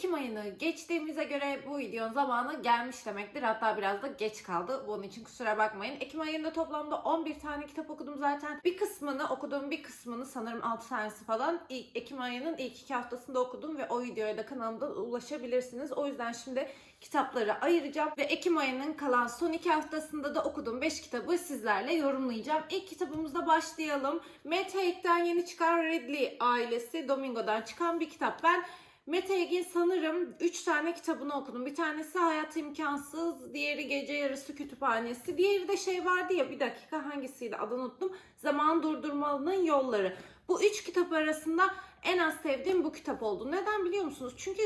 Ekim ayını geçtiğimize göre bu videonun zamanı gelmiş demektir. Hatta biraz da geç kaldı. Bunun için kusura bakmayın. Ekim ayında toplamda 11 tane kitap okudum zaten. Bir kısmını okuduğum bir kısmını sanırım 6 tanesi falan ilk- Ekim ayının ilk iki haftasında okudum ve o videoya da kanalımda ulaşabilirsiniz. O yüzden şimdi kitapları ayıracağım ve Ekim ayının kalan son iki haftasında da okuduğum 5 kitabı sizlerle yorumlayacağım. İlk kitabımızda başlayalım. Matt Haig'den yeni çıkan Ridley ailesi Domingo'dan çıkan bir kitap. Ben Mete Egin sanırım 3 tane kitabını okudum. Bir tanesi Hayat İmkansız, diğeri Gece Yarısı Kütüphanesi, diğeri de şey vardı ya bir dakika hangisiydi adını unuttum. Zaman Durdurmalı'nın Yolları. Bu üç kitap arasında en az sevdiğim bu kitap oldu. Neden biliyor musunuz? Çünkü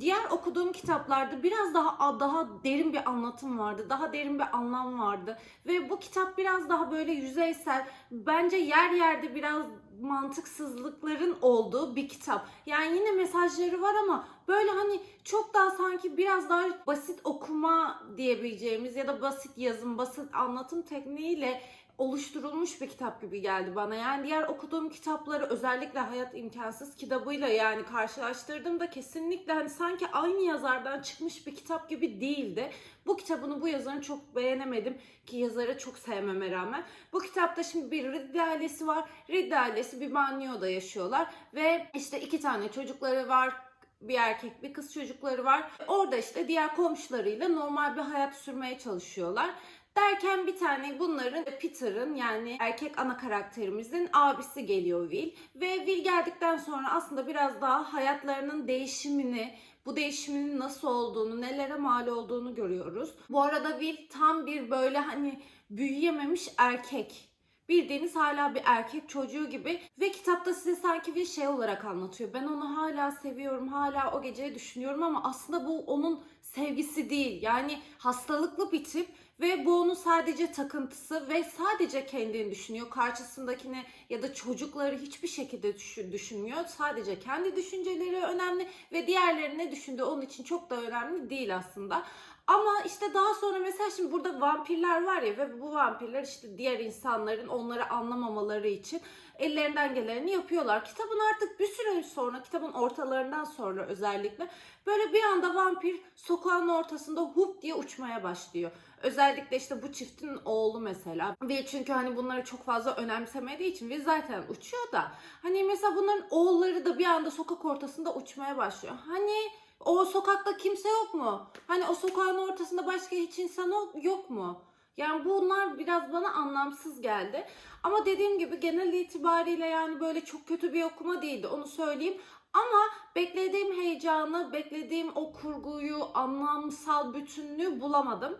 diğer okuduğum kitaplarda biraz daha daha derin bir anlatım vardı. Daha derin bir anlam vardı. Ve bu kitap biraz daha böyle yüzeysel. Bence yer yerde biraz mantıksızlıkların olduğu bir kitap. Yani yine mesajları var ama böyle hani çok daha sanki biraz daha basit okuma diyebileceğimiz ya da basit yazım, basit anlatım tekniğiyle oluşturulmuş bir kitap gibi geldi bana. Yani diğer okuduğum kitapları özellikle Hayat İmkansız kitabıyla yani karşılaştırdığımda kesinlikle hani sanki aynı yazardan çıkmış bir kitap gibi değildi. Bu kitabını bu yazarın çok beğenemedim ki yazarı çok sevmeme rağmen. Bu kitapta şimdi bir Ridley ailesi var. Ridley ailesi bir banyoda yaşıyorlar ve işte iki tane çocukları var bir erkek bir kız çocukları var. Orada işte diğer komşularıyla normal bir hayat sürmeye çalışıyorlar. Derken bir tane bunların Peter'ın yani erkek ana karakterimizin abisi geliyor Will. Ve Will geldikten sonra aslında biraz daha hayatlarının değişimini, bu değişimin nasıl olduğunu, nelere mal olduğunu görüyoruz. Bu arada Will tam bir böyle hani büyüyememiş erkek. Bildiğiniz hala bir erkek çocuğu gibi ve kitapta size sanki bir şey olarak anlatıyor. Ben onu hala seviyorum, hala o geceyi düşünüyorum ama aslında bu onun sevgisi değil. Yani hastalıklı bir tip ve bu onun sadece takıntısı ve sadece kendini düşünüyor. Karşısındakini ya da çocukları hiçbir şekilde düşün- düşünmüyor. Sadece kendi düşünceleri önemli ve diğerleri ne düşündüğü onun için çok da önemli değil aslında. Ama işte daha sonra mesela şimdi burada vampirler var ya ve bu vampirler işte diğer insanların onları anlamamaları için ellerinden geleni yapıyorlar. Kitabın artık bir süre sonra, kitabın ortalarından sonra özellikle böyle bir anda vampir sokağın ortasında hup diye uçmaya başlıyor. Özellikle işte bu çiftin oğlu mesela. Ve çünkü hani bunları çok fazla önemsemediği için biz zaten uçuyor da. Hani mesela bunların oğulları da bir anda sokak ortasında uçmaya başlıyor. Hani o sokakta kimse yok mu? Hani o sokağın ortasında başka hiç insan yok mu? Yani bunlar biraz bana anlamsız geldi. Ama dediğim gibi genel itibariyle yani böyle çok kötü bir okuma değildi onu söyleyeyim. Ama beklediğim heyecanı, beklediğim o kurguyu, anlamsal bütünlüğü bulamadım.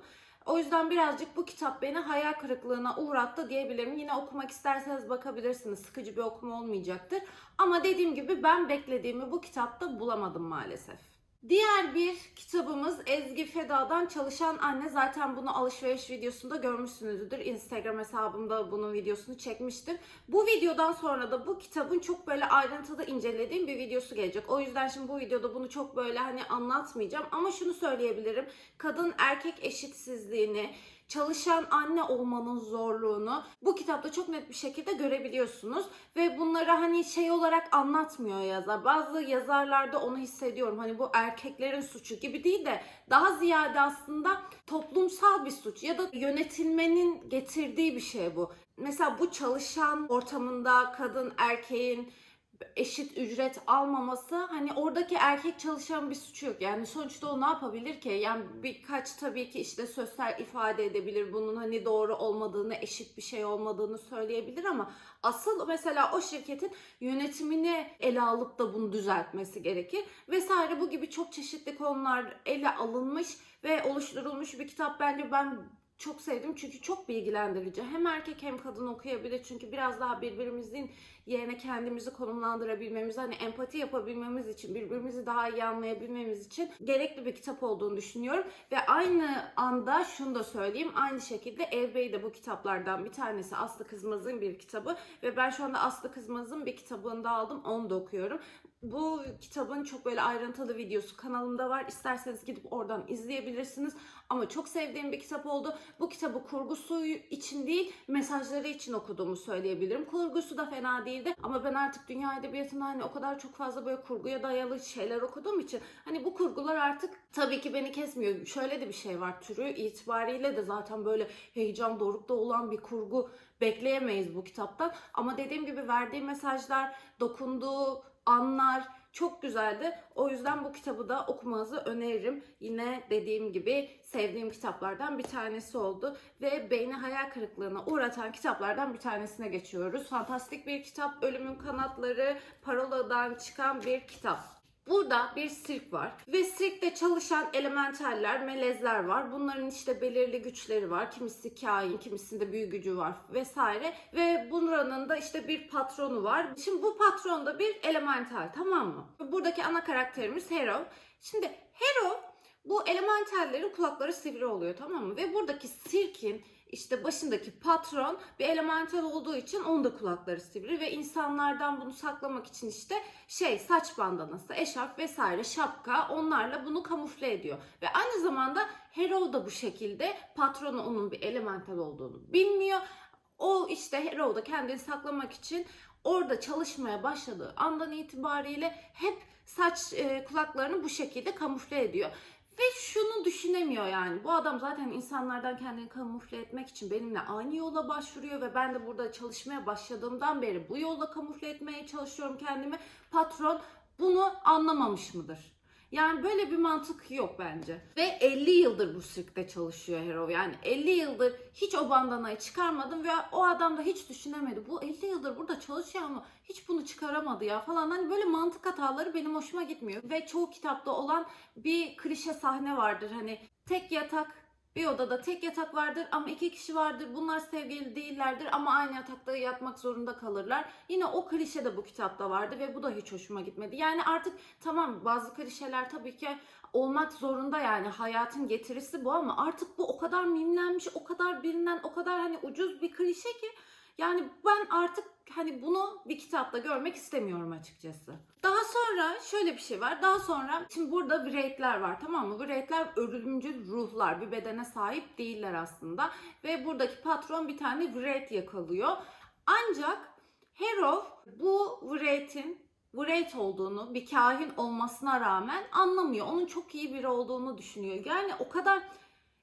O yüzden birazcık bu kitap beni hayal kırıklığına uğrattı diyebilirim. Yine okumak isterseniz bakabilirsiniz. Sıkıcı bir okuma olmayacaktır. Ama dediğim gibi ben beklediğimi bu kitapta bulamadım maalesef. Diğer bir kitabımız Ezgi Feda'dan Çalışan Anne. Zaten bunu alışveriş videosunda görmüşsünüzdür. Instagram hesabımda bunun videosunu çekmiştim. Bu videodan sonra da bu kitabın çok böyle ayrıntılı incelediğim bir videosu gelecek. O yüzden şimdi bu videoda bunu çok böyle hani anlatmayacağım. Ama şunu söyleyebilirim. Kadın erkek eşitsizliğini, çalışan anne olmanın zorluğunu bu kitapta çok net bir şekilde görebiliyorsunuz. Ve bunları hani şey olarak anlatmıyor yazar. Bazı yazarlarda onu hissediyorum. Hani bu erkeklerin suçu gibi değil de daha ziyade aslında toplumsal bir suç ya da yönetilmenin getirdiği bir şey bu. Mesela bu çalışan ortamında kadın erkeğin eşit ücret almaması hani oradaki erkek çalışan bir suçu yok. Yani sonuçta o ne yapabilir ki? Yani birkaç tabii ki işte sözler ifade edebilir. Bunun hani doğru olmadığını, eşit bir şey olmadığını söyleyebilir ama asıl mesela o şirketin yönetimini ele alıp da bunu düzeltmesi gerekir. Vesaire bu gibi çok çeşitli konular ele alınmış ve oluşturulmuş bir kitap bence ben çok sevdim çünkü çok bilgilendirici. Hem erkek hem kadın okuyabilir çünkü biraz daha birbirimizin yerine kendimizi konumlandırabilmemiz, hani empati yapabilmemiz için, birbirimizi daha iyi anlayabilmemiz için gerekli bir kitap olduğunu düşünüyorum. Ve aynı anda şunu da söyleyeyim, aynı şekilde Ev Bey de bu kitaplardan bir tanesi Aslı Kızmaz'ın bir kitabı ve ben şu anda Aslı Kızmaz'ın bir kitabını da aldım, onu da okuyorum. Bu kitabın çok böyle ayrıntılı videosu kanalımda var. İsterseniz gidip oradan izleyebilirsiniz. Ama çok sevdiğim bir kitap oldu. Bu kitabı kurgusu için değil, mesajları için okuduğumu söyleyebilirim. Kurgusu da fena değil. değildi. Ama ben artık dünya edebiyatında hani o kadar çok fazla böyle kurguya dayalı şeyler okuduğum için hani bu kurgular artık tabii ki beni kesmiyor. Şöyle de bir şey var türü itibariyle de zaten böyle heyecan dorukta olan bir kurgu bekleyemeyiz bu kitaptan. Ama dediğim gibi verdiği mesajlar, dokunduğu anlar çok güzeldi. O yüzden bu kitabı da okumanızı öneririm. Yine dediğim gibi sevdiğim kitaplardan bir tanesi oldu ve beyni hayal kırıklığına uğratan kitaplardan bir tanesine geçiyoruz. Fantastik bir kitap, Ölümün Kanatları, Parola'dan çıkan bir kitap. Burada bir sirk var ve sirkte çalışan elementaller, melezler var. Bunların işte belirli güçleri var. Kimisi kain, kimisinde büyü gücü var vesaire. Ve buranın da işte bir patronu var. Şimdi bu patron da bir elemental tamam mı? Buradaki ana karakterimiz Hero. Şimdi Hero bu elementallerin kulakları sivri oluyor tamam mı? Ve buradaki sirkin işte başındaki patron bir elemental olduğu için onun da kulakları sivri ve insanlardan bunu saklamak için işte şey saç bandanası, eşarp vesaire şapka onlarla bunu kamufle ediyor. Ve aynı zamanda Hero da bu şekilde patronu onun bir elemental olduğunu bilmiyor. O işte Hero da kendini saklamak için orada çalışmaya başladığı andan itibariyle hep saç e, kulaklarını bu şekilde kamufle ediyor. Ve şunu düşünemiyor yani. Bu adam zaten insanlardan kendini kamufle etmek için benimle aynı yola başvuruyor ve ben de burada çalışmaya başladığımdan beri bu yolla kamufle etmeye çalışıyorum kendimi. Patron bunu anlamamış mıdır? Yani böyle bir mantık yok bence. Ve 50 yıldır bu sirkte çalışıyor Hero. Yani 50 yıldır hiç o bandanayı çıkarmadım ve o adam da hiç düşünemedi. Bu 50 yıldır burada çalışıyor ama hiç bunu çıkaramadı ya falan. Hani böyle mantık hataları benim hoşuma gitmiyor. Ve çoğu kitapta olan bir klişe sahne vardır. Hani tek yatak bir odada tek yatak vardır ama iki kişi vardır. Bunlar sevgili değillerdir ama aynı yatakta yatmak zorunda kalırlar. Yine o klişe de bu kitapta vardı ve bu da hiç hoşuma gitmedi. Yani artık tamam bazı klişeler tabii ki olmak zorunda yani hayatın getirisi bu ama artık bu o kadar mimlenmiş, o kadar bilinen, o kadar hani ucuz bir klişe ki yani ben artık hani bunu bir kitapta görmek istemiyorum açıkçası. Daha sonra şöyle bir şey var. Daha sonra şimdi burada Wraith'ler var tamam mı? Wraith'ler ölümcül ruhlar. Bir bedene sahip değiller aslında. Ve buradaki patron bir tane Wraith yakalıyor. Ancak Hero bu Wraith'in Wraith olduğunu, bir kahin olmasına rağmen anlamıyor. Onun çok iyi biri olduğunu düşünüyor. Yani o kadar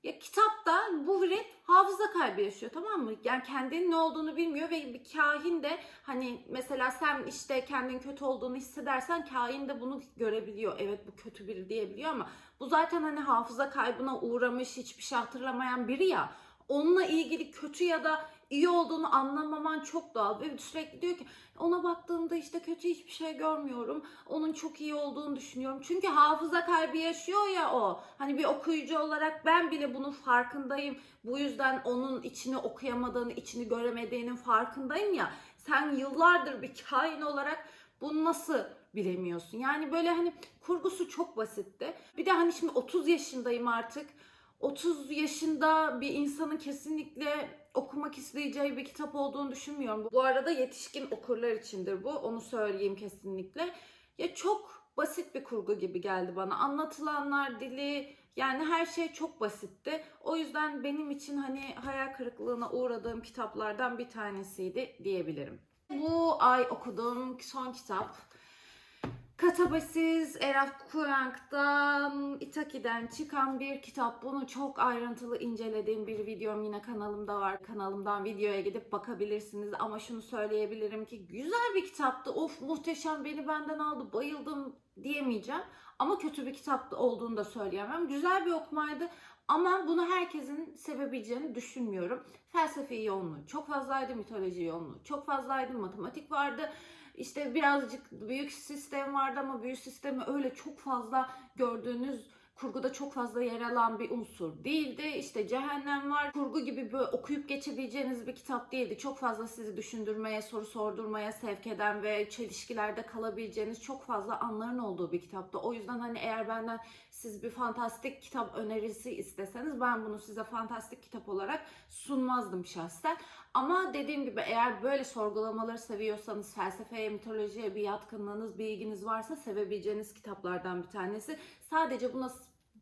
ya kitapta bu Wraith hafıza kaybı yaşıyor tamam mı? Yani kendinin ne olduğunu bilmiyor ve bir kahin de hani mesela sen işte kendin kötü olduğunu hissedersen kahin de bunu görebiliyor. Evet bu kötü biri diyebiliyor ama bu zaten hani hafıza kaybına uğramış hiçbir şey hatırlamayan biri ya. Onunla ilgili kötü ya da iyi olduğunu anlamaman çok doğal ve sürekli diyor ki ona baktığımda işte kötü hiçbir şey görmüyorum. Onun çok iyi olduğunu düşünüyorum. Çünkü hafıza kaybı yaşıyor ya o. Hani bir okuyucu olarak ben bile bunun farkındayım. Bu yüzden onun içini okuyamadığını, içini göremediğinin farkındayım ya. Sen yıllardır bir kain olarak bunu nasıl bilemiyorsun? Yani böyle hani kurgusu çok basitti. Bir de hani şimdi 30 yaşındayım artık. 30 yaşında bir insanın kesinlikle okumak isteyeceği bir kitap olduğunu düşünmüyorum. Bu arada yetişkin okurlar içindir bu. Onu söyleyeyim kesinlikle. Ya çok basit bir kurgu gibi geldi bana. Anlatılanlar dili yani her şey çok basitti. O yüzden benim için hani hayal kırıklığına uğradığım kitaplardan bir tanesiydi diyebilirim. Bu ay okuduğum son kitap Katabasiz Eraf Kurank'tan Itaki'den çıkan bir kitap. Bunu çok ayrıntılı incelediğim bir videom yine kanalımda var. Kanalımdan videoya gidip bakabilirsiniz. Ama şunu söyleyebilirim ki güzel bir kitaptı. Of muhteşem beni benden aldı bayıldım diyemeyeceğim. Ama kötü bir kitap olduğunu da söyleyemem. Güzel bir okumaydı. Ama bunu herkesin sevebileceğini düşünmüyorum. Felsefi yoğunluğu çok fazlaydı, mitoloji yoğunluğu çok fazlaydı, matematik vardı. İşte birazcık büyük sistem vardı ama büyük sistemi öyle çok fazla gördüğünüz kurguda çok fazla yer alan bir unsur değildi. İşte cehennem var. Kurgu gibi böyle okuyup geçebileceğiniz bir kitap değildi. Çok fazla sizi düşündürmeye, soru sordurmaya sevk eden ve çelişkilerde kalabileceğiniz çok fazla anların olduğu bir kitaptı. O yüzden hani eğer benden siz bir fantastik kitap önerisi isteseniz ben bunu size fantastik kitap olarak sunmazdım şahsen. Ama dediğim gibi eğer böyle sorgulamaları seviyorsanız, felsefeye, mitolojiye bir yatkınlığınız, bir ilginiz varsa sevebileceğiniz kitaplardan bir tanesi. Sadece buna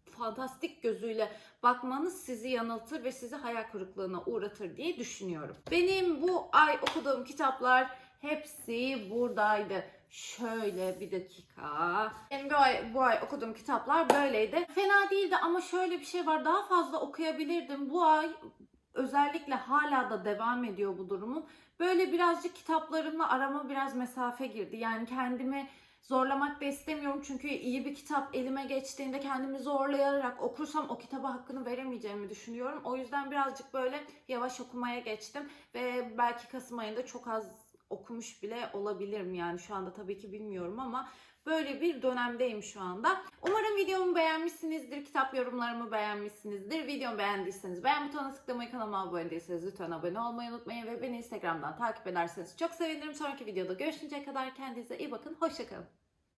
fantastik gözüyle bakmanız sizi yanıltır ve sizi hayal kırıklığına uğratır diye düşünüyorum. Benim bu ay okuduğum kitaplar hepsi buradaydı. Şöyle bir dakika. Benim bu ay, bu ay okuduğum kitaplar böyleydi. Fena değildi ama şöyle bir şey var. Daha fazla okuyabilirdim. Bu ay özellikle hala da devam ediyor bu durumum. Böyle birazcık kitaplarımla arama biraz mesafe girdi. Yani kendimi zorlamak da istemiyorum. Çünkü iyi bir kitap elime geçtiğinde kendimi zorlayarak okursam o kitaba hakkını veremeyeceğimi düşünüyorum. O yüzden birazcık böyle yavaş okumaya geçtim. Ve belki Kasım ayında çok az okumuş bile olabilirim yani şu anda tabii ki bilmiyorum ama böyle bir dönemdeyim şu anda. Umarım videomu beğenmişsinizdir, kitap yorumlarımı beğenmişsinizdir. Videomu beğendiyseniz beğen butonuna tıklamayı, kanalıma abone değilseniz lütfen abone olmayı unutmayın ve beni Instagram'dan takip ederseniz çok sevinirim. Sonraki videoda görüşünceye kadar kendinize iyi bakın, hoşçakalın.